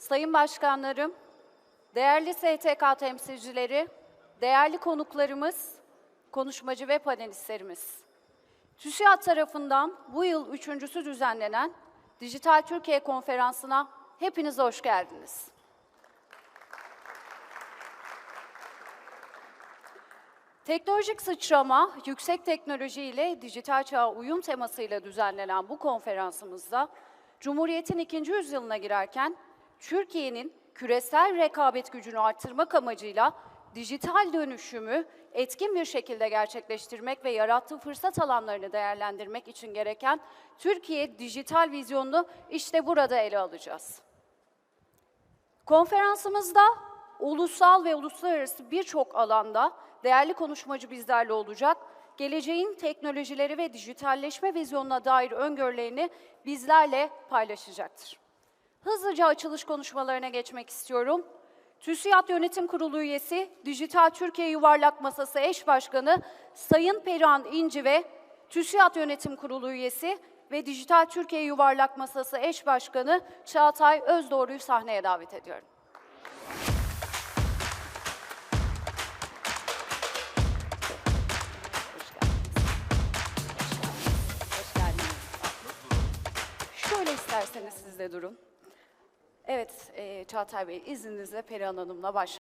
sayın başkanlarım, değerli STK temsilcileri, değerli konuklarımız, konuşmacı ve panelistlerimiz. TÜSİAD tarafından bu yıl üçüncüsü düzenlenen Dijital Türkiye Konferansı'na hepiniz hoş geldiniz. Teknolojik sıçrama, yüksek teknoloji ile dijital çağa uyum temasıyla düzenlenen bu konferansımızda Cumhuriyet'in ikinci yüzyılına girerken Türkiye'nin küresel rekabet gücünü artırmak amacıyla dijital dönüşümü etkin bir şekilde gerçekleştirmek ve yarattığı fırsat alanlarını değerlendirmek için gereken Türkiye dijital vizyonunu işte burada ele alacağız. Konferansımızda ulusal ve uluslararası birçok alanda değerli konuşmacı bizlerle olacak. Geleceğin teknolojileri ve dijitalleşme vizyonuna dair öngörülerini bizlerle paylaşacaktır. Hızlıca açılış konuşmalarına geçmek istiyorum. TÜSİAD Yönetim Kurulu üyesi, Dijital Türkiye Yuvarlak Masası eş başkanı Sayın Perihan İnci ve TÜSİAD Yönetim Kurulu üyesi ve Dijital Türkiye Yuvarlak Masası eş başkanı Çağatay Özdoğru'yu sahneye davet ediyorum. Hoş geldiniz. Hoş geldiniz. Şöyle isterseniz siz de durun. Evet, e, Çağatay Bey izninizle Perihan Hanım'la başlayalım.